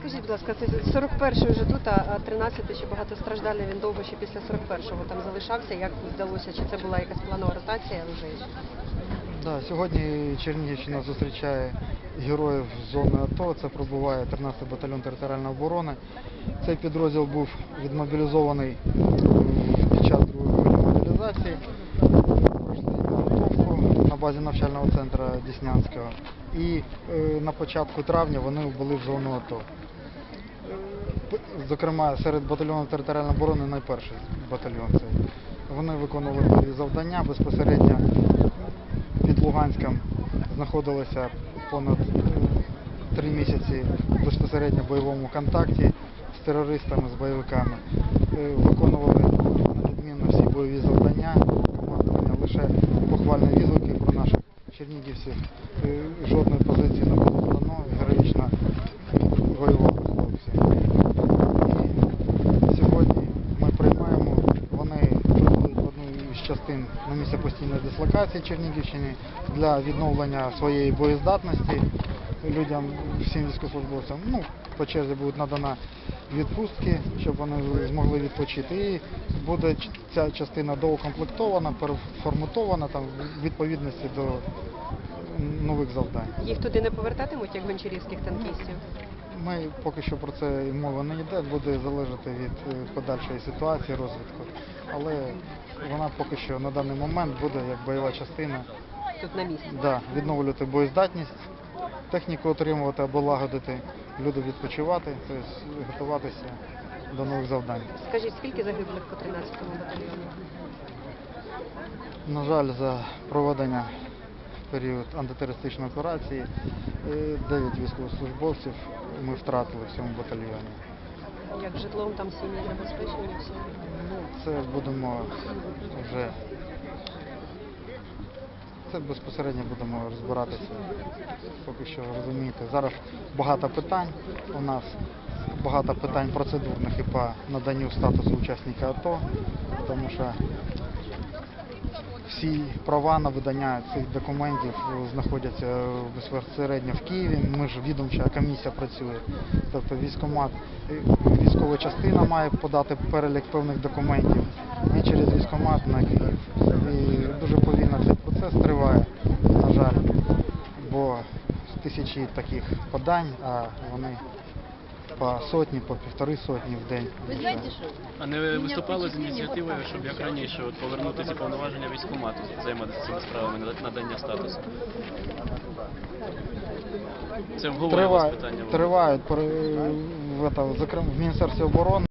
Скажіть, будь ласка, це 41-й вже тут, а 13-й ще багатостраждальний, він довго ще після 41-го там залишався. Як вдалося? Чи це була якась планова ротація вже? Да, сьогодні Чернігівщина зустрічає героїв зони АТО. Це пробуває 13-й батальйон територіальної оборони. Цей підрозділ був відмобілізований під час другої мобілізації. На базі навчального центру Діснянського. І е, на початку травня вони були в зону АТО. Зокрема, серед батальйонів територіальної оборони найперший батальйон цей. Вони виконували бойові завдання безпосередньо під Луганськом знаходилися понад три місяці безпосередньо бойовому контакті з терористами, з бойовиками. Е, Виконували Жодної позиції не було дано, героїчно воювали хлопці. І сьогодні ми приймаємо, вони в одну із частин на місце постійної дислокації Чернігівщини для відновлення своєї боєздатності людям, всім військовослужбовцям. Ну, по черзі будуть надана відпустки, щоб вони змогли відпочити. І буде ця частина доукомплектована, переформатована там в відповідності до нових завдань. Їх туди не повертатимуть, як гончарівських танкістів? Ми поки що про це і мова не йде, буде залежати від е, подальшої ситуації, розвитку. Але вона поки що на даний момент буде як бойова частина Тут на місці. да, відновлювати боєздатність, техніку отримувати або лагодити, люди відпочивати, тобто готуватися до нових завдань. Скажіть, скільки загиблих по 13-му батальйону? На жаль, за проведення період антитерористичної операції 9 військовослужбовців ми втратили в цьому батальйоні. Як житлом там сім'ї забезпечені? Ну, це будемо вже. Це безпосередньо будемо розбиратися. Поки що розумієте. Зараз багато питань у нас, багато питань процедурних і по наданню статусу учасника АТО, тому що всі права на видання цих документів знаходяться безпосередньо в Києві. Ми ж відомча комісія працює. Тобто військомат, е, військова частина має подати перелік певних документів. Ми через військомат на Київ. І дуже повільно цей процес триває, на жаль, бо тисячі таких подань, а вони по сотні, по півтори сотні в день. А не виступали з ініціативою, щоб як раніше от, повернути ці повноваження військкомату, займатися цими справами надання статусу? Це Тривають, питання. тривають, пере- в, в, зокрема, в Міністерстві оборони.